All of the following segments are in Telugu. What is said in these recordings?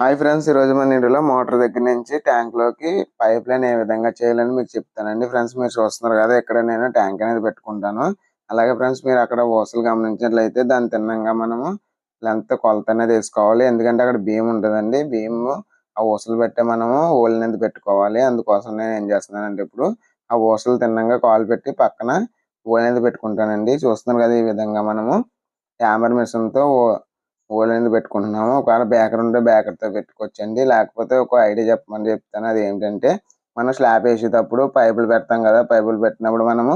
హాయ్ ఫ్రెండ్స్ ఈరోజు మన ఇంటిలో మోటార్ దగ్గర నుంచి ట్యాంక్లోకి పైప్ లైన్ ఏ విధంగా చేయాలని మీకు చెప్తానండి. ఫ్రెండ్స్ మీరు చూస్తున్నారు కదా ఇక్కడ నేను ట్యాంక్ అనేది పెట్టుకుంటాను. అలాగే ఫ్రెండ్స్ మీరు అక్కడ ఓసలు గమనించినట్లయితే దాని తిన్నంగా మనము లెంత్ కొలత అనేది వేసుకోవాలి. ఎందుకంటే అక్కడ భీమ్ ఉంటుందండి. భీమ్ ఆ ఊసలు పెట్టే మనము ఓల్ అనేది పెట్టుకోవాలి. అందుకోసం నేను ఏం చేస్తున్నానంటే ఇప్పుడు ఆ ఊసలు తిన్నంగా కాలు పెట్టి పక్కన ఓల్ అనేది పెట్టుకుంటానండి. చూస్తున్నారు కదా ఈ విధంగా మనము హ్యామర్ మిషన్ తో అనేది పెట్టుకుంటున్నాము ఒకవేళ బేకర్ ఉంటే బేకర్ పెట్టుకోవచ్చండి. లేకపోతే ఒక ఐడియా చెప్పమని చెప్తాను. అది ఏంటంటే మనం స్లాబ్ వేసేటప్పుడు పైపులు పెడతాం కదా పైపులు పెట్టినప్పుడు మనము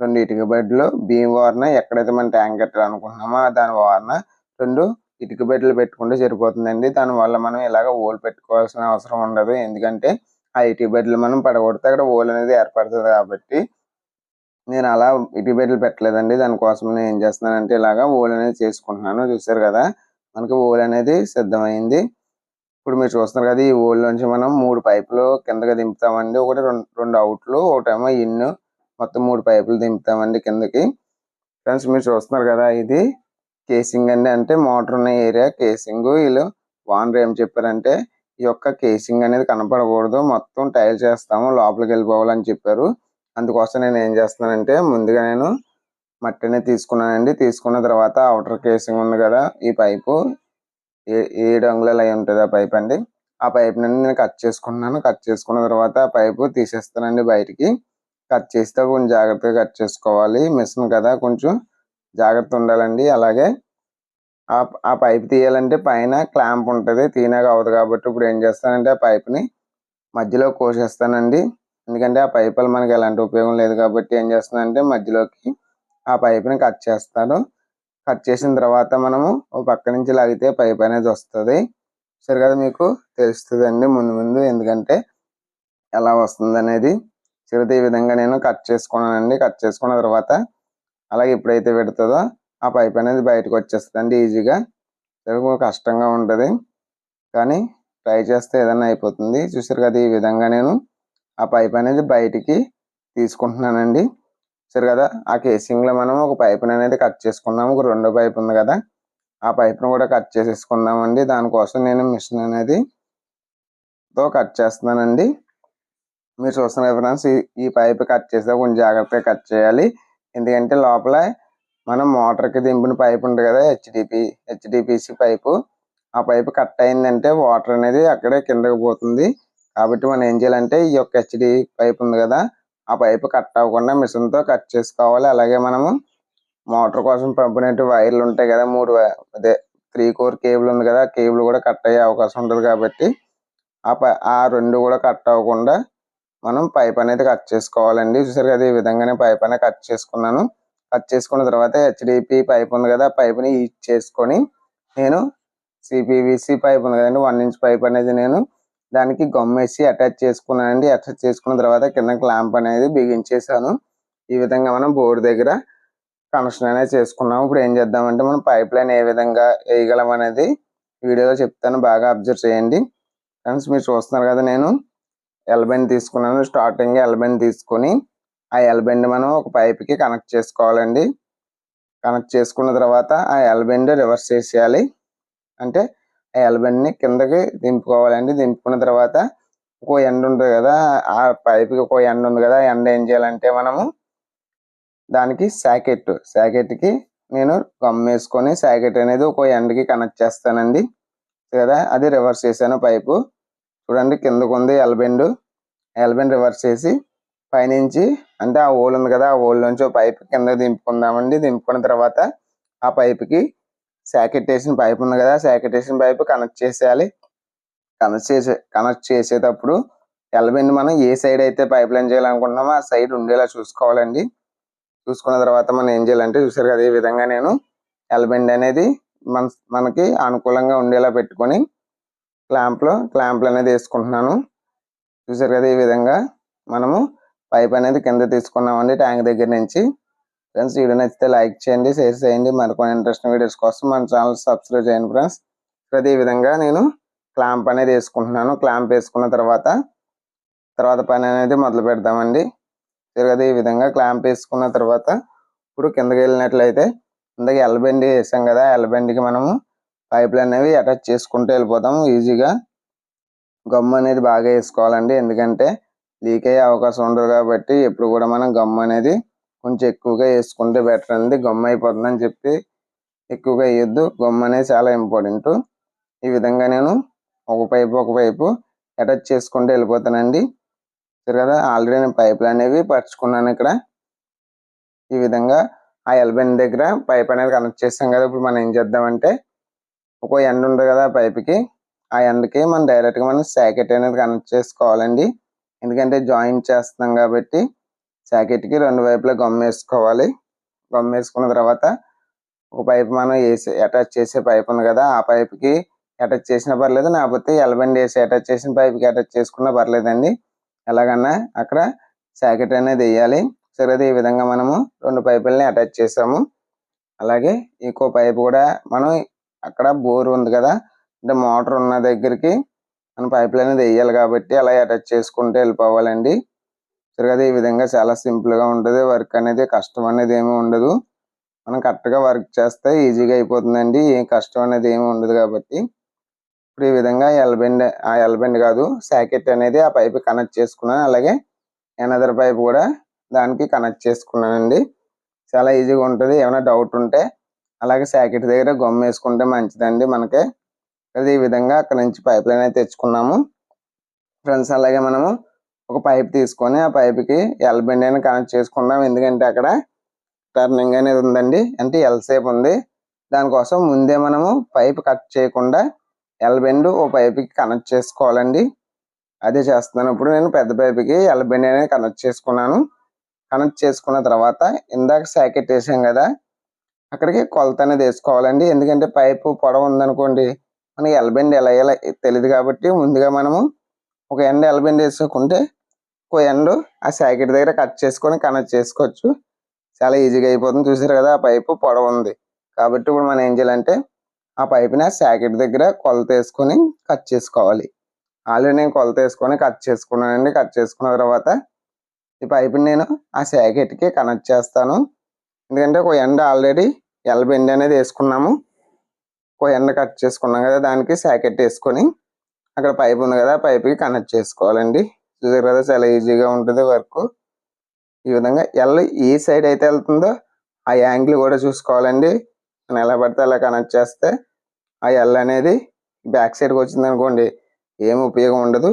రెండు ఇటుక బెడ్లు బియ్యం వారిన ఎక్కడైతే మనం ట్యాంక్ కట్టాలనుకుంటున్నామో దాని వారిన రెండు ఇటుక బెడ్లు పెట్టుకుంటే సరిపోతుందండి. దానివల్ల మనం ఇలాగ ఓల్ పెట్టుకోవాల్సిన అవసరం ఉండదు. ఎందుకంటే ఆ ఇటుక బెడ్లు మనం పడగొడితే అక్కడ ఓల్ అనేది ఏర్పడుతుంది కాబట్టి నేను అలా ఇటుక బెడ్లు పెట్టలేదండి. దానికోసం నేను ఏం చేస్తున్నానంటే ఇలాగా ఓల్ అనేది చేసుకుంటున్నాను. చూసారు కదా మనకి ఓల్ అనేది సిద్ధమైంది. ఇప్పుడు మీరు చూస్తున్నారు కదా ఈ ఓల్ నుంచి మనం మూడు పైపులు కిందకి దింపుతామండి. ఒకటి రెండు రెండు అవుట్లు ఒకటేమో ఇన్. మొత్తం మూడు పైపులు దింపుతామండి కిందకి. ఫ్రెండ్స్ మీరు చూస్తున్నారు కదా ఇది కేసింగ్ అండి. అంటే మోటార్ ఉన్న ఏరియా కేసింగ్ వీళ్ళు వానర్ ఏం చెప్పారంటే ఈ యొక్క కేసింగ్ అనేది కనపడకూడదు. మొత్తం టైల్ చేస్తాము లోపలికి వెళ్ళిపోవాలని చెప్పారు. అందుకోసం నేను ఏం చేస్తున్నానంటే ముందుగా నేను మట్టినే తీసుకున్నానండి. తీసుకున్న తర్వాత అవుటర్ కేసింగ్ ఉంది కదా ఈ పైపు. ఏడు అంగుళాలు అయి ఉంటుంది ఆ పైప్ అండి? ఆ పైప్ నుండి నేను కట్ చేసుకున్నాను. కట్ చేసుకున్న తర్వాత ఆ పైపు తీసేస్తానండి బయటికి. కట్ చేస్తే కొంచెం జాగ్రత్తగా కట్ చేసుకోవాలి. మిషన్ కదా కొంచెం జాగ్రత్త ఉండాలండి. అలాగే ఆ ఆ పైప్ తీయాలంటే పైన క్లాంప్ ఉంటుంది. తీనాక అవ్వదు కాబట్టి ఇప్పుడు ఏం చేస్తానంటే ఆ పైప్ని మధ్యలో కోసేస్తానండి. ఎందుకంటే ఆ పైపులు మనకి ఎలాంటి ఉపయోగం లేదు కాబట్టి ఏం చేస్తానంటే మధ్యలోకి ఆ పైప్ని కట్ చేస్తాను. కట్ చేసిన తర్వాత మనము ఒక పక్క నుంచి లాగితే పైప్ అనేది వస్తుంది. సరే కదా మీకు తెలుస్తుంది అండి ముందు ముందు ఎందుకంటే ఎలా వస్తుంది అనేది. సరే ఈ విధంగా నేను కట్ చేసుకున్నానండి. కట్ చేసుకున్న తర్వాత అలాగే ఎప్పుడైతే పెడుతుందో ఆ పైప్ అనేది బయటకు వచ్చేస్తుందండి ఈజీగా. సరే కష్టంగా ఉంటుంది. కానీ ట్రై చేస్తే ఏదైనా అయిపోతుంది. చూసారు కదా ఈ విధంగా నేను ఆ పైప్ అనేది బయటికి తీసుకుంటున్నానండి. సరే కదా? ఆ కేసింగ్లో మనం ఒక పైపుని అనేది కట్ చేసుకున్నాము. ఒక రెండో పైప్ ఉంది కదా? ఆ పైప్ను కూడా కట్ చేసేసుకుందామండి. దానికోసం నేను మిషన్ అనేది తో కట్ చేస్తున్నానండి. మీరు చూస్తున్నారు ఫ్రెండ్స్ ఈ పైప్ కట్ చేస్తే కొంచెం జాగ్రత్తగా కట్ చేయాలి. ఎందుకంటే లోపల మనం మోటార్కి దింపిన పైప్ ఉంటుంది కదా? హెచ్డిపి హెచ్డిపిసి పైపు ఆ పైపు కట్ అయిందంటే వాటర్ అనేది అక్కడే కిందకి పోతుంది. కాబట్టి మనం ఏం చేయాలంటే ఈ యొక్క హెచ్డి పైప్ ఉంది కదా? ఆ పైపు కట్ అవ్వకుండా మిషన్తో కట్ చేసుకోవాలి. అలాగే మనము మోటార్ కోసం పంపినట్టు వైర్లు ఉంటాయి కదా మూడు అదే త్రీ కోర్ కేబుల్ ఉంది కదా కేబుల్ కూడా కట్ అయ్యే అవకాశం ఉంటుంది కాబట్టి ఆ ఆ రెండు కూడా కట్ అవ్వకుండా మనం పైప్ అనేది కట్ చేసుకోవాలండి. చూసారు కదా ఈ విధంగానే పైప్ అనేది కట్ చేసుకున్నాను. కట్ చేసుకున్న తర్వాత హెచ్డిపి పైప్ ఉంది కదా పైప్ని యూజ్ చేసుకొని నేను సిపివిసి పైప్ ఉంది కదండి వన్ ఇంచ్ పైప్ అనేది నేను దానికి గమ్మేసి అటాచ్ చేసుకున్నానండి. అటాచ్ చేసుకున్న తర్వాత కింద క్లాంప్ అనేది బిగించేసాను ఈ విధంగా మనం బోర్డు దగ్గర కనెక్షన్ అనేది చేసుకున్నాం ఇప్పుడు ఏం చేద్దామంటే మనం పైప్ లైన్ ఏ విధంగా వేయగలం అనేది వీడియోలో చెప్తాను. బాగా అబ్జర్వ్ చేయండి. ఫ్రెండ్స్ మీరు చూస్తున్నారు కదా నేను ఎల్బెండ్ తీసుకున్నాను. స్టార్టింగ్ ఎల్బెండ్ తీసుకొని ఆ ఎల్బెండ్ మనం ఒక పైప్కి కనెక్ట్ చేసుకోవాలండి. కనెక్ట్ చేసుకున్న తర్వాత ఆ ఎల్బెండ్ రివర్స్ చేసేయాలి. అంటే ఎల్బెండ్ని కిందకి దింపుకోవాలండి. దింపుకున్న తర్వాత ఒక ఎండ ఉంటుంది కదా ఆ పైప్కి ఒక ఎండ ఉంది కదా ఎండ ఏం చేయాలంటే మనము దానికి సాకెట్ శాకెట్కి నేను గమ్ వేసుకొని సాకెట్ అనేది ఒక ఎండ్కి కనెక్ట్ చేస్తానండి. కదా అది రివర్స్ చేశాను పైపు. చూడండి కిందకు ఉంది ఎల్బెండ్ ఎల్బెండ్ రివర్స్ చేసి పైనుంచి అంటే ఆ ఓల్ ఉంది కదా ఆ ఓల్ నుంచి పైప్ కింద దింపుకుందామండి. దింపుకున్న తర్వాత ఆ పైప్కి సాకెట్ వేసిన పైప్ ఉంది కదా సాకెట్ వేసిన పైప్ కనెక్ట్ చేసేయాలి. కనెక్ట్ చేసే కనెక్ట్ చేసేటప్పుడు ఎల్బెండ్ మనం ఏ సైడ్ అయితే పైప్ లైన్ చేయాలనుకుంటున్నామో ఆ సైడ్ ఉండేలా చూసుకోవాలండి. చూసుకున్న తర్వాత మనం ఏం చేయాలంటే చూసారు కదా ఈ విధంగా నేను ఎల్బెండ్ అనేది మన మనకి అనుకూలంగా ఉండేలా పెట్టుకొని క్లాంప్లో క్లాంప్లు అనేది వేసుకుంటున్నాను. చూసారు కదా ఈ విధంగా మనము పైప్ అనేది కింద తీసుకున్నామండి ట్యాంక్ దగ్గర నుంచి. ఫ్రెండ్స్ వీడియో నచ్చితే లైక్ చేయండి షేర్ చేయండి. మరికొన్ని ఇంట్రెస్టింగ్ వీడియోస్ కోసం మన ఛానల్ సబ్స్క్రైబ్ చేయండి ఫ్రెండ్స్. అదే విధంగా నేను క్లాంప్ అనేది వేసుకుంటున్నాను. క్లాంప్ వేసుకున్న తర్వాత తర్వాత పని అనేది మొదలు పెడదామండి. కదా ఈ విధంగా క్లాంప్ వేసుకున్న తర్వాత ఇప్పుడు కిందకి వెళ్ళినట్లయితే ఇందాక ఎల్బెండి వేసాం కదా ఎల్బెండికి మనము పైపులు అనేవి అటాచ్ చేసుకుంటూ వెళ్ళిపోతాం ఈజీగా గమ్ అనేది బాగా వేసుకోవాలండి. ఎందుకంటే లీక్ అయ్యే అవకాశం ఉండదు కాబట్టి ఎప్పుడు కూడా మనం గమ్ అనేది కొంచెం ఎక్కువగా వేసుకుంటే బెటర్ అండి గమ్ అయిపోతుందని చెప్పి ఎక్కువగా వేయొద్దు. గమ్ అనేది చాలా ఇంపార్టెంట్. ఈ విధంగా నేను ఒక పైపు ఒక పైపు అటాచ్ చేసుకుంటూ వెళ్ళిపోతానండి. సరే కదా ఆల్రెడీ నేను పైపులు అనేవి పరుచుకున్నాను ఇక్కడ. ఈ విధంగా ఆ ఎల్బెండ్ దగ్గర పైప్ అనేది కనెక్ట్ చేస్తాం కదా ఇప్పుడు మనం ఏం చేద్దామంటే ఒక ఎండ్ ఉంటుంది కదా పైప్కి ఆ ఎండ్కి మనం డైరెక్ట్గా మనం సాకెట్ అనేది కనెక్ట్ చేసుకోవాలండి. ఎందుకంటే జాయింట్ చేస్తున్నాం కాబట్టి సాకెట్కి రెండు వైపులా గమ్ వేసుకోవాలి. గమ్ వేసుకున్న తర్వాత ఒక పైప్ మనం వేసి అటాచ్ చేసే పైప్ ఉంది కదా ఆ పైప్కి అటాచ్ చేసినా పర్లేదు లేకపోతే ఎల్బండ్ వేసి అటాచ్ చేసిన పైప్కి అటాచ్ చేసుకున్నా పర్లేదండి. ఎలాగన్నా అక్కడ సాకెట్ అనేది వేయాలి. సరే ఈ విధంగా మనము రెండు పైపుల్ని అటాచ్ చేసాము. అలాగే ఇంకో పైపు కూడా మనం అక్కడ బోర్ ఉంది కదా అంటే మోటార్ ఉన్న దగ్గరికి మనం పైపులు అనేది వేయాలి కాబట్టి అలా అటాచ్ చేసుకుంటూ వెళ్ళిపోవాలండి కదా ఈ విధంగా చాలా సింపుల్గా ఉంటుంది. వర్క్ అనేది కష్టం అనేది ఏమీ ఉండదు. మనం కరెక్ట్గా వర్క్ చేస్తే ఈజీగా అయిపోతుందండి. ఏం కష్టం అనేది ఏమి ఉండదు కాబట్టి. ఇప్పుడు ఈ విధంగా ఎల్బెండ్ ఆ ఎల్బెండ్ కాదు సాకెట్ అనేది ఆ పైప్ కనెక్ట్ చేసుకున్నాను. అలాగే ఎనదర్ పైప్ కూడా దానికి కనెక్ట్ చేసుకున్నానండి. చాలా ఈజీగా ఉంటుంది. ఏమైనా డౌట్ ఉంటే అలాగే సాకెట్ దగ్గర గమ్ వేసుకుంటే మంచిదండి మనకి. అది ఈ విధంగా అక్కడ నుంచి పైప్ లైన్ అయితే తెచ్చుకున్నాము. ఫ్రెండ్స్ అలాగే మనము ఒక పైప్ తీసుకొని ఆ పైప్కి ఎల్ బెండ్ అని కనెక్ట్ చేసుకున్నాం ఎందుకంటే అక్కడ టర్నింగ్ అనేది ఉందండి. అంటే ఎల్ సేప్ ఉంది. దానికోసం ముందే మనము పైప్ కట్ చేయకుండా ఎల్ బెండ్ ఓ పైప్కి కనెక్ట్ చేసుకోవాలండి. అదే చేస్తున్నాను. ఇప్పుడు నేను పెద్ద పైప్కి ఎల్ బెండ్ అనేది కనెక్ట్ చేసుకున్నాను. కనెక్ట్ చేసుకున్న తర్వాత ఇందాక సాకెట్ వేసాం కదా అక్కడికి కొలత అనేది వేసుకోవాలండి. ఎందుకంటే పైపు పొడవు ఉందనుకోండి మనకి ఎల్బెండ్ ఎలా ఎలా తెలియదు కాబట్టి ముందుగా మనము ఒక ఎండ్ ఎలబెండ్ వేసుకుంటే ఒక ఎండ్ ఆ సాకెట్ దగ్గర కట్ చేసుకొని కనెక్ట్ చేసుకోవచ్చు. చాలా ఈజీగా అయిపోతుంది. చూసారు కదా ఆ పైపు పొడవు ఉంది. కాబట్టి ఇప్పుడు మనం ఏం చేయాలంటే ఆ పైపుని ఆ సాకెట్ దగ్గర కొలత వేసుకొని కట్ చేసుకోవాలి. ఆల్రెడీ నేను కొలత వేసుకొని కట్ చేసుకున్నానండి. కట్ చేసుకున్న తర్వాత ఈ పైపుని నేను ఆ సాకెట్కి కనెక్ట్ చేస్తాను. ఎందుకంటే ఒక ఎండ ఆల్రెడీ ఎల్ బెండ్ అనేది వేసుకున్నాము. ఒక ఎండ కట్ చేసుకున్నాం కదా దానికి సాకెట్ వేసుకొని అక్కడ పైప్ ఉంది కదా పైప్కి కనెక్ట్ చేసుకోవాలండి. చూసారు కదా చాలా ఈజీగా ఉంటుంది వర్క్. ఈ విధంగా ఎల్ ఏ సైడ్ అయితే వెళ్తుందో ఆ యాంగిల్ కూడా చూసుకోవాలండి. నేను ఎలా పడితే అలా కనెక్ట్ చేస్తే ఆ ఎల్ అనేది బ్యాక్ సైడ్కి వచ్చింది అనుకోండి ఏం ఉపయోగం ఉండదు.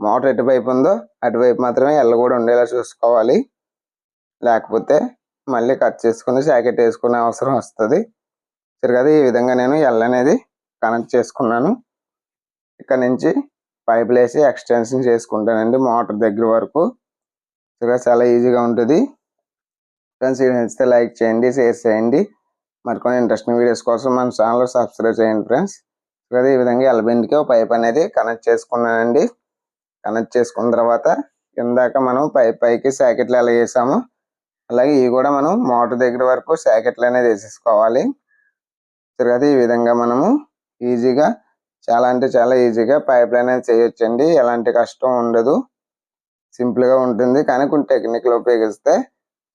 మోటార్ ఎటువైపు ఉందో అటువైపు మాత్రమే ఎల్ కూడా ఉండేలా చూసుకోవాలి. లేకపోతే మళ్ళీ కట్ చేసుకుని జాకెట్ వేసుకునే అవసరం వస్తుంది. సరే కదా ఈ విధంగా నేను ఎల్ అనేది కనెక్ట్ చేసుకున్నాను. ఇక్కడ నుంచి పైపులు వేసి ఎక్స్టెన్షన్ చేసుకుంటానండి మోటార్ దగ్గర వరకు. సరే చాలా ఈజీగా ఉంటుంది. ఫ్రెండ్స్ నచ్చితే లైక్ చేయండి షేర్ చేయండి. మరికొన్ని ఇంట్రెస్టింగ్ వీడియోస్ కోసం మన ఛానల్ సబ్స్క్రైబ్ చేయండి ఫ్రెండ్స్. సరే ఈ విధంగా ఎలబెండ్కి ఒక పైప్ అనేది కనెక్ట్ చేసుకున్నానండి. కనెక్ట్ చేసుకున్న తర్వాత ఇందాక మనం పైప్ పైకి సాకెట్లు ఎలా వేసాము అలాగే ఇవి కూడా మనం మోటార్ దగ్గర వరకు సాకెట్లు అనేది వేసేసుకోవాలి. తర్వాత ఈ విధంగా మనము ఈజీగా చాలా అంటే చాలా ఈజీగా పైప్ లైన్ అనేది చేయొచ్చండి. ఎలాంటి కష్టం ఉండదు. సింపుల్గా ఉంటుంది. కానీ కొన్ని టెక్నిక్లు ఉపయోగిస్తే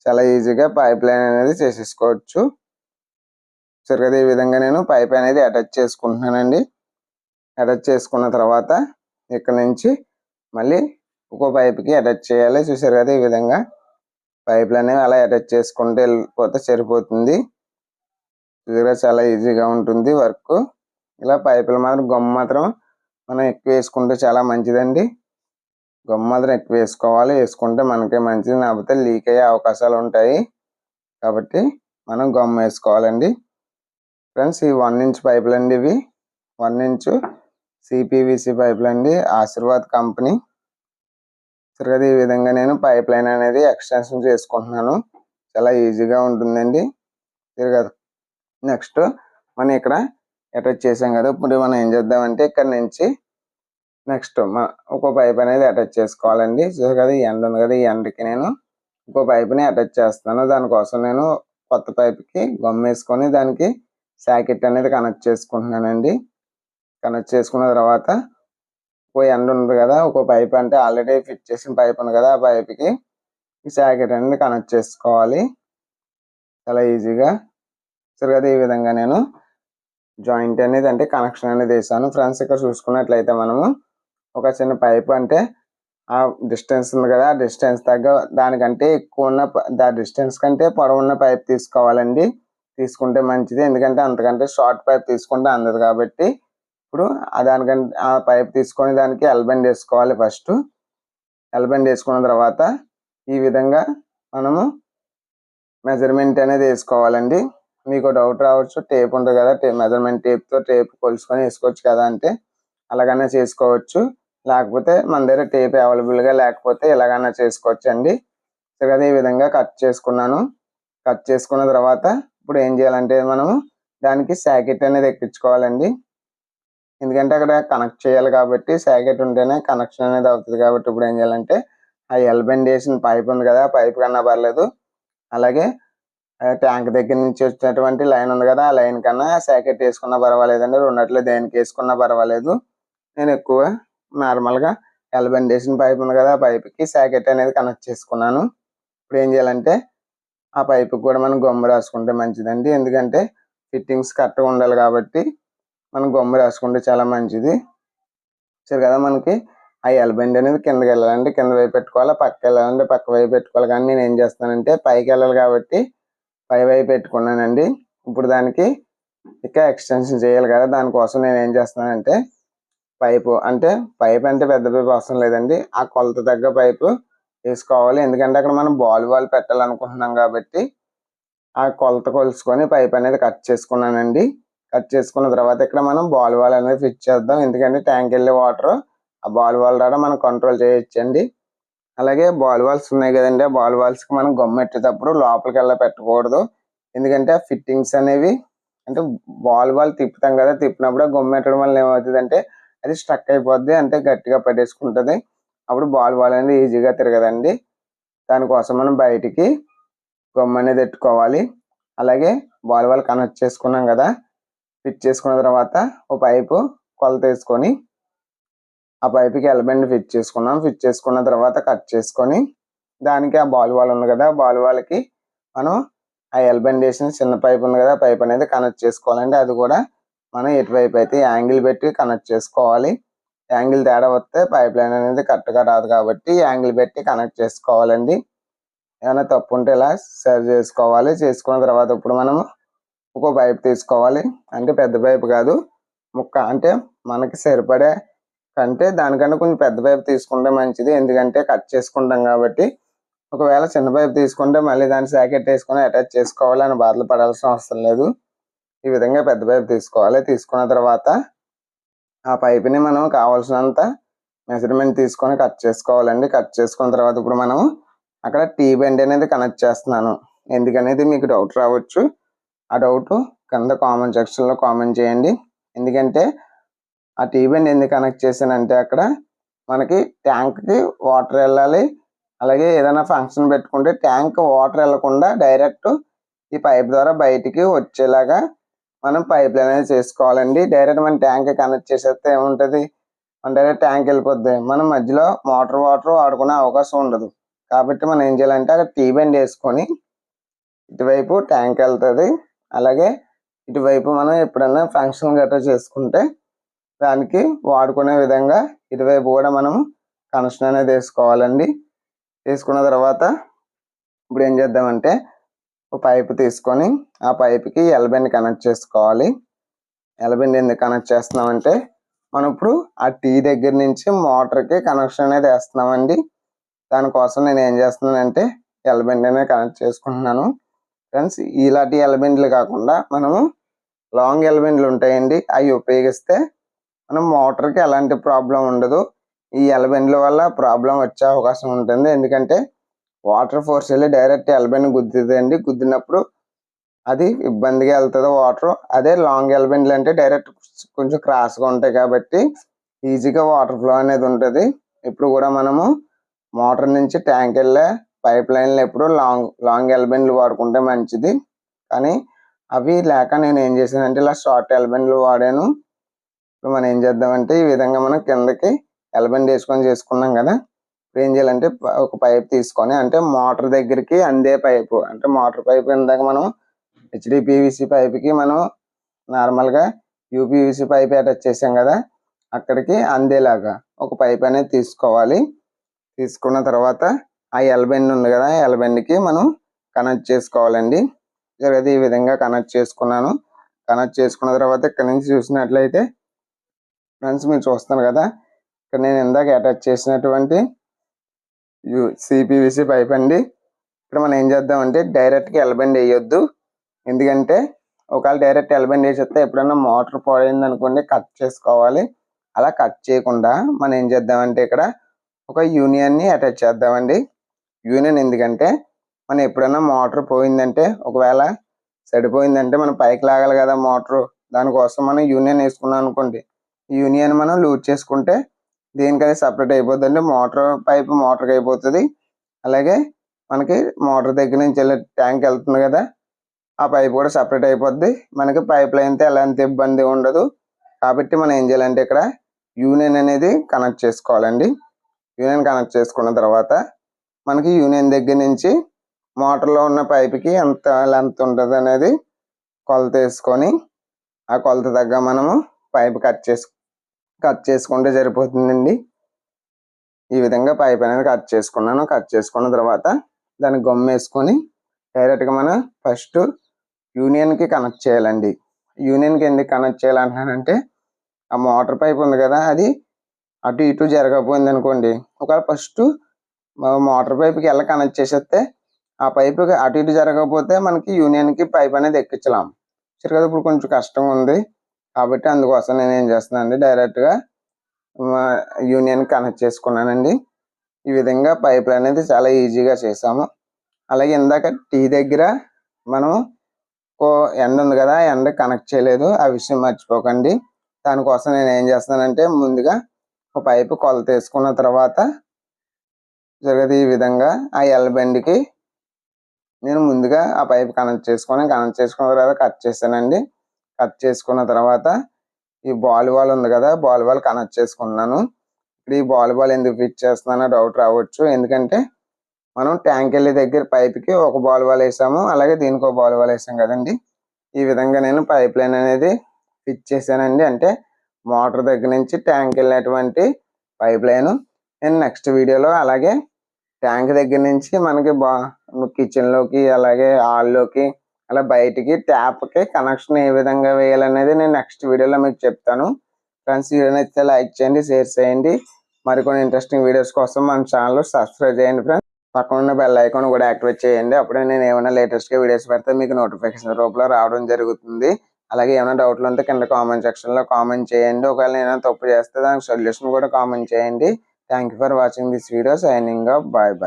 చాలా ఈజీగా పైప్ లైన్ అనేది చేసేసుకోవచ్చు. సరే కదా ఈ విధంగా నేను పైప్ అనేది అటాచ్ చేసుకుంటున్నానండి. అటాచ్ చేసుకున్న తర్వాత ఇక్కడ నుంచి మళ్ళీ ఇంకో పైప్కి అటాచ్ చేయాలి. చూసారు కదా ఈ విధంగా పైపులు అనేవి అలా అటాచ్ చేసుకుంటే వెళ్ళిపోతే సరిపోతుంది. చూసారా చాలా ఈజీగా ఉంటుంది వర్క్. ఇలా పైపులు మాత్రం గమ్ మాత్రం మనం ఎక్కువ వేసుకుంటే చాలా మంచిదండి. గమ్ మాత్రం ఎక్కువ వేసుకోవాలి. వేసుకుంటే మనకే మంచిది. లేకపోతే లీక్ అయ్యే అవకాశాలు ఉంటాయి. కాబట్టి మనం గమ్ వేసుకోవాలండి. ఫ్రెండ్స్ ఈ వన్ ఇంచ్ పైపులు అండి ఇవి. వన్ ఇంచ్ సిపివిసి పైపులు అండి. ఆశీర్వాద్ కంపెనీ. సరిగ్గా ఈ విధంగా నేను. పైప్ లైన్ అనేది ఎక్స్టెన్షన్ చేసుకుంటున్నాను. చాలా ఈజీగా ఉంటుందండి. తిరగ నెక్స్ట్ మనం ఇక్కడ అటాచ్ చేసాం కదా ఇప్పుడు మనం ఏం చేద్దామంటే ఇక్కడ నుంచి నెక్స్ట్ ఒక పైప్ అనేది అటాచ్ చేసుకోవాలండి. చూసారు కదా ఈ ఎండ్ ఉంది కదా ఈ ఎండ్కి నేను ఇంకో పైప్ని అటాచ్ చేస్తాను దానికోసం నేను కొత్త పైప్కి గమ్ వేసుకొని దానికి సాకెట్ అనేది కనెక్ట్ చేసుకుంటున్నానండి. కనెక్ట్ చేసుకున్న తర్వాత ఒక ఎండ్ ఉంది కదా ఒక పైప్ అంటే ఆల్రెడీ ఫిట్ చేసిన పైప్ ఉంది కదా ఆ పైప్కి ఈ సాకెట్ అనేది కనెక్ట్ చేసుకోవాలి. చాలా ఈజీగా. సరే కదా ఈ విధంగా నేను జాయింట్ అనేది అంటే కనెక్షన్ అనేది వేసాను. ఫ్రెండ్స్ ఇక్కడ చూసుకున్నట్లయితే మనము ఒక చిన్న పైప్ అంటే ఆ డిస్టెన్స్ ఉంది కదా ఆ డిస్టెన్స్ తగ్గ దానికంటే ఎక్కువ ఉన్న దా డిస్టెన్స్ కంటే పొడవున్న పైప్ తీసుకోవాలండి. తీసుకుంటే మంచిది. ఎందుకంటే అంతకంటే షార్ట్ పైప్ తీసుకుంటే అందదు కాబట్టి ఇప్పుడు ఆ దానికంటే ఆ పైప్ తీసుకొని దానికి ఎల్బెండ్ వేసుకోవాలి ఫస్ట్. ఎల్బెండ్ వేసుకున్న తర్వాత ఈ విధంగా మనము మెజర్మెంట్ అనేది వేసుకోవాలండి. మీకు డౌట్ రావచ్చు టేప్ ఉంటుంది కదా టేప్ మెజర్మెంట్ టేప్తో టేప్ కొలుసుకొని వేసుకోవచ్చు కదా అంటే అలాగనే చేసుకోవచ్చు. లేకపోతే మన దగ్గర టేప్ అవైలబుల్గా లేకపోతే ఎలాగైనా చేసుకోవచ్చు అండి. సో కదా ఈ విధంగా కట్ చేసుకున్నాను. కట్ చేసుకున్న తర్వాత ఇప్పుడు ఏం చేయాలంటే మనము దానికి శాకెట్ అనేది ఎక్కించుకోవాలండి. ఎందుకంటే అక్కడ కనెక్ట్ చేయాలి కాబట్టి శాకెట్ ఉంటేనే కనెక్షన్ అనేది అవుతుంది కాబట్టి ఇప్పుడు ఏం చేయాలంటే ఆ ఎల్బెండ్ వేసిన పైప్ ఉంది కదా పైప్ కన్నా పర్లేదు. అలాగే ట్యాంక్ దగ్గర నుంచి వచ్చినటువంటి లైన్ ఉంది కదా ఆ లైన్ కన్నా శాకెట్ వేసుకున్నా పర్వాలేదండి. రెండట్లో దేనికి వేసుకున్నా పర్వాలేదు. నేను ఎక్కువ నార్మల్గా ఎల్బెండేషన్ వేసిన పైప్ ఉంది కదా ఆ పైప్కి శాకెట్ అనేది కనెక్ట్ చేసుకున్నాను. ఇప్పుడు ఏం చేయాలంటే ఆ పైప్కి కూడా మనం గమ్ము రాసుకుంటే మంచిదండి. ఎందుకంటే ఫిట్టింగ్స్ కరెక్ట్గా ఉండాలి కాబట్టి మనం గమ్ము రాసుకుంటే చాలా మంచిది. సరే కదా మనకి ఆ ఎల్బెండ్ అనేది కిందకి వెళ్ళాలంటే కింద వైపు పెట్టుకోవాలి పక్క వెళ్ళాలంటే పక్క వైపు పెట్టుకోవాలి. కానీ నేను ఏం చేస్తానంటే పైకి వెళ్ళాలి కాబట్టి పై వైపు పెట్టుకున్నానండి. ఇప్పుడు దానికి ఇంకా ఎక్స్టెన్షన్ చేయాలి కదా. దానికోసం నేను ఏం చేస్తానంటే పైపు అంటే పైప్ అంటే పెద్ద పైపు అవసరం లేదండి. ఆ కొలత తగ్గ పైపు వేసుకోవాలి. ఎందుకంటే అక్కడ మనం బాల్ పెట్టాలనుకుంటున్నాం కాబట్టి ఆ కొలత కొలుసుకొని పైప్ అనేది కట్ చేసుకున్నానండి. కట్ చేసుకున్న తర్వాత ఇక్కడ మనం బాల్ బాల్ అనేది ఫిట్ చేద్దాం. ఎందుకంటే ట్యాంక్ వెళ్ళే వాటర్ ఆ బాల్ బాల్ రావడం మనం కంట్రోల్ చేయొచ్చండి. అలాగే బాల్ వాల్స్ ఉన్నాయి కదండి. బాల్ వాల్స్కి మనం గమ్మెట్టేటప్పుడు లోపలికి వెళ్ళ పెట్టకూడదు. ఎందుకంటే ఆ ఫిట్టింగ్స్ అనేవి అంటే బాల్ బాల్ తిప్పుతాం కదా తిప్పినప్పుడు గమ్మెట్టడం వల్ల ఏమవుతుంది అంటే అది స్ట్రక్ అయిపోద్ది అంటే గట్టిగా పట్టేసుకుంటుంది అప్పుడు బాల్ బాల్ అనేది ఈజీగా తిరగదండి. దానికోసం మనం బయటికి గమ్ అనేది పెట్టుకోవాలి అలాగే బాల్ బాల్ కనెక్ట్ చేసుకున్నాం కదా ఫిట్ చేసుకున్న తర్వాత ఒక పైపు కొలత వేసుకొని ఆ పైప్కి ఎలబెండ్ ఫిట్ చేసుకున్నాం. ఫిట్ చేసుకున్న తర్వాత కట్ చేసుకొని దానికి ఆ బాల్ వాల్ ఉంది కదా బాల్ వాల్కి మనం ఆ ఎల్బెండ్ వేసిన చిన్న పైప్ ఉంది కదా పైప్ అనేది కనెక్ట్ చేసుకోవాలండి. అది కూడా మనం ఎటువైపు అయితే యాంగిల్ పెట్టి కనెక్ట్ చేసుకోవాలి. యాంగిల్ తేడా వస్తే పైప్ లైన్ అనేది కరెక్ట్గా రాదు కాబట్టి యాంగిల్ పెట్టి కనెక్ట్ చేసుకోవాలండి. ఏమైనా తప్పు ఉంటే ఇలా సరి చేసుకోవాలి. చేసుకున్న తర్వాత ఇప్పుడు మనము ఒక పైప్ తీసుకోవాలి. అంటే పెద్ద పైప్ కాదు. ముక్క అంటే మనకి సరిపడే కంటే దానికన్నా కొంచెం పెద్ద పైప్ తీసుకుంటే మంచిది. ఎందుకంటే కట్ చేసుకుంటాం కాబట్టి ఒకవేళ చిన్న పైపు తీసుకుంటే మళ్ళీ దాన్ని శాకెట్ వేసుకొని అటాచ్ చేసుకోవాలి అని బాధలు పడాల్సిన అవసరం లేదు. ఈ విధంగా పెద్ద పైపు తీసుకోవాలి. తీసుకున్న తర్వాత ఆ పైప్ని మనం కావాల్సినంత మెజర్మెంట్ తీసుకొని కట్ చేసుకోవాలండి. కట్ చేసుకున్న తర్వాత ఇప్పుడు మనం అక్కడ టీ బెండ్ అనేది కనెక్ట్ చేస్తున్నాను. ఎందుకనేది మీకు డౌట్ రావచ్చు. ఆ డౌట్ కింద కామెంట్ సెక్షన్లో కామెంట్ చేయండి. ఎందుకంటే ఆ టీ బెండ్ ఎందుకు కనెక్ట్ చేశానంటే అక్కడ మనకి ట్యాంక్కి వాటర్ వెళ్ళాలి. అలాగే ఏదైనా ఫంక్షన్ పెట్టుకుంటే ట్యాంక్ వాటర్ వెళ్ళకుండా డైరెక్ట్ ఈ పైప్ ద్వారా బయటికి వచ్చేలాగా మనం పైప్ లైన్ అనేది చేసుకోవాలండి. డైరెక్ట్ మన ట్యాంక్ కనెక్ట్ చేసేస్తే ఏముంటుంది? మన డైరెక్ట్ ట్యాంక్ వెళ్ళిపోద్ది. మనం మధ్యలో మోటార్ వాటర్ వాడుకునే అవకాశం ఉండదు. కాబట్టి మనం ఏం చేయాలంటే అక్కడ టీ బెండ్ వేసుకొని ఇటువైపు ట్యాంక్ వెళ్తుంది. అలాగే ఇటువైపు మనం ఎప్పుడైనా ఫంక్షన్ గట్రా చేసుకుంటే దానికి వాడుకునే విధంగా ఇటువైపు కూడా మనం కనెక్షన్ అనేది వేసుకోవాలండి. తీసుకున్న తర్వాత ఇప్పుడు ఏం చేద్దామంటే ఒక పైపు తీసుకొని ఆ పైప్కి ఎల్బెండ్ కనెక్ట్ చేసుకోవాలి. ఎల్బెండ్ ఎందుకు కనెక్ట్ చేస్తున్నామంటే మనం ఇప్పుడు ఆ టీ దగ్గర నుంచి మోటార్కి కనెక్షన్ అనేది వేస్తున్నామండి. దానికోసం నేను ఏం చేస్తున్నానంటే ఎల్బెండ్ అనేది కనెక్ట్ చేసుకుంటున్నాను. ఫ్రెండ్స్ ఇలాంటి ఎల్బెండ్లు కాకుండా మనము లాంగ్ ఎల్బెండ్లు ఉంటాయండి. అవి ఉపయోగిస్తే మనం మోటార్కి ఎలాంటి ప్రాబ్లం ఉండదు. ఈ ఎలబెండ్ల వల్ల ప్రాబ్లం వచ్చే అవకాశం ఉంటుంది. ఎందుకంటే వాటర్ ఫోర్స్ వెళ్ళి డైరెక్ట్ ఎలబెండ్ గుద్దుతుందండి. గుద్దినప్పుడు అది ఇబ్బందిగా వెళ్తుంది వాటర్ అదే లాంగ్ ఎలబెండ్లు అంటే డైరెక్ట్ కొంచెం క్రాస్గా ఉంటాయి కాబట్టి ఈజీగా వాటర్ ఫ్లో అనేది ఉంటుంది. ఇప్పుడు కూడా మనము మోటార్ నుంచి ట్యాంక్ వెళ్ళే పైప్ లైన్లు ఎప్పుడు లాంగ్ లాంగ్ ఎలబెండ్లు వాడుకుంటే మంచిది. కానీ అవి లేక నేను ఏం చేశానంటే ఇలా షార్ట్ ఎలబెండ్లు వాడాను. ఇప్పుడు మనం ఏం చేద్దామంటే ఈ విధంగా మనం కిందకి ఎల్బెండ్ వేసుకొని చేసుకున్నాం కదా ఇప్పుడు ఏం చేయాలంటే ఒక పైప్ తీసుకొని అంటే మోటార్ దగ్గరికి అందే పైపు. అంటే మోటార్ పైప్ ఇందాక మనం హెచ్డిపివిసి పైప్కి మనం నార్మల్గా యూపీవీసీ పైప్ అటాచ్ చేసాం కదా అక్కడికి అందేలాగా ఒక పైప్ అనేది తీసుకోవాలి. తీసుకున్న తర్వాత ఆ ఎలబెండ్ ఉంది కదా ఎలబెండ్కి మనం కనెక్ట్ చేసుకోవాలండి. ఈ విధంగా కనెక్ట్ చేసుకున్నాను. కనెక్ట్ చేసుకున్న తర్వాత ఇక్కడ నుంచి చూసినట్లయితే ఫ్రెండ్స్ మీరు చూస్తున్నారు కదా ఇక్కడ నేను ఇందాక అటాచ్ చేసినటువంటి యూ సిపివిసి పైప్ అండి. ఇక్కడ మనం ఏం చేద్దామంటే డైరెక్ట్గా ఎల్బెండ్ వేయొద్దు. ఎందుకంటే ఒకవేళ డైరెక్ట్ ఎల్బెండ్ వేసేస్తే ఎప్పుడైనా మోటార్ పోయింది అనుకోండి కట్ చేసుకోవాలి. అలా కట్ చేయకుండా మనం ఏం చేద్దామంటే ఇక్కడ ఒక యూనియన్ని అటాచ్ చేద్దామండి. యూనియన్ ఎందుకంటే మనం ఎప్పుడైనా మోటార్ పోయిందంటే ఒకవేళ చెడిపోయిందంటే మనం పైకి లాగాలి కదా మోటార్ దానికోసం మనం యూనియన్ వేసుకున్నాం అనుకోండి. యూనియన్ మనం లూజ్ చేసుకుంటే దేనికైతే సపరేట్ అయిపోద్ది అంటే మోటార్ పైప్ మోటార్కి అయిపోతుంది. అలాగే మనకి మోటార్ దగ్గర నుంచి వెళ్ళే ట్యాంక్ వెళ్తుంది కదా ఆ పైప్ కూడా సపరేట్ అయిపోద్ది. మనకి పైప్ లైన్తో ఎలాంటి ఇబ్బంది ఉండదు. కాబట్టి మనం ఏం చేయాలంటే ఇక్కడ యూనియన్ అనేది కనెక్ట్ చేసుకోవాలండి. యూనియన్ కనెక్ట్ చేసుకున్న తర్వాత మనకి యూనియన్ దగ్గర నుంచి మోటార్లో ఉన్న పైప్కి ఎంత లెంత్ ఉంటుంది అనేది కొలత వేసుకొని ఆ కొలత తగ్గ మనము పైప్ కట్ చేసు కట్ చేసుకుంటే సరిపోతుందండి. ఈ విధంగా పైప్ అనేది కట్ చేసుకున్నాను. కట్ చేసుకున్న తర్వాత దాన్ని గమ్ వేసుకొని డైరెక్ట్గా మనం ఫస్ట్ యూనియన్కి కనెక్ట్ చేయాలండి. యూనియన్కి ఎందుకు కనెక్ట్ చేయాలంటున్నానంటే ఆ మోటార్ పైప్ ఉంది కదా అది అటు ఇటు జరగకపోయింది అనుకోండి ఒకవేళ ఫస్ట్ మోటార్ పైప్కి ఎలా కనెక్ట్ చేసేస్తే ఆ పైప్ అటు ఇటు జరగకపోతే మనకి యూనియన్కి పైప్ అనేది ఎక్కించలేం. సరే కదా ఇప్పుడు కొంచెం కష్టం ఉంది. కాబట్టి అందుకోసం నేను ఏం చేస్తున్నానండి డైరెక్ట్గా యూనియన్ కనెక్ట్ చేసుకున్నానండి. ఈ విధంగా పైపులు అనేది చాలా ఈజీగా చేసాము అలాగే ఇందాక టీ దగ్గర మనం ఎండ ఉంది కదా ఎండ కనెక్ట్ చేయలేదు ఆ విషయం మర్చిపోకండి. దానికోసం నేను ఏం చేస్తానంటే ముందుగా ఒక పైపు కొలత వేసుకున్న తర్వాత జరగదు ఈ విధంగా ఆ ఎల్లబండికి నేను ముందుగా ఆ పైపు కనెక్ట్ చేసుకొని కనెక్ట్ చేసుకున్న తర్వాత కట్ చేశానండి. కట్ చేసుకున్న తర్వాత ఈ బాల్ ఉంది కదా బాల్ కనెక్ట్ చేసుకున్నాను. ఇప్పుడు ఈ బాల్ బాల్ ఎందుకు ఫిట్ చేస్తున్నానో డౌట్ రావచ్చు. ఎందుకంటే మనం ట్యాంక్ వెళ్ళే దగ్గర పైప్కి ఒక బాల్ బాల్ వేసాము అలాగే దీనికి ఒక బాల్ వాల్ వేసాం కదండి. ఈ విధంగా నేను పైప్ లైన్ అనేది ఫిట్ చేశానండి. అంటే మోటార్ దగ్గర నుంచి ట్యాంక్ వెళ్ళినటువంటి పైప్ లైన్ నేను నెక్స్ట్ వీడియోలో అలాగే ట్యాంక్ దగ్గర నుంచి మనకి బా కిచెన్లోకి అలాగే హాల్లోకి అలా బయటికి ట్యాప్కి కనెక్షన్ ఏ విధంగా వేయాలనేది నేను నెక్స్ట్ వీడియోలో మీకు చెప్తాను. ఫ్రెండ్స్ వీడియో నచ్చితే లైక్ చేయండి షేర్ చేయండి. మరికొన్ని ఇంట్రెస్టింగ్ వీడియోస్ కోసం మన ఛానల్ సబ్స్క్రైబ్ చేయండి ఫ్రెండ్స్. పక్కన ఉన్న బెల్ ఐకాన్ కూడా యాక్టివేట్ చేయండి. అప్పుడే నేను ఏమైనా లేటెస్ట్గా వీడియోస్ పెడితే మీకు నోటిఫికేషన్ రూపంలో రావడం జరుగుతుంది. అలాగే ఏమైనా డౌట్లు ఉంటే కింద కామెంట్ సెక్షన్లో కామెంట్ చేయండి. ఒకవేళ నేను తప్పు చేస్తే దానికి సొల్యూషన్ కూడా కామెంట్ చేయండి. Thank for watching this video. Signing off. Bye bye.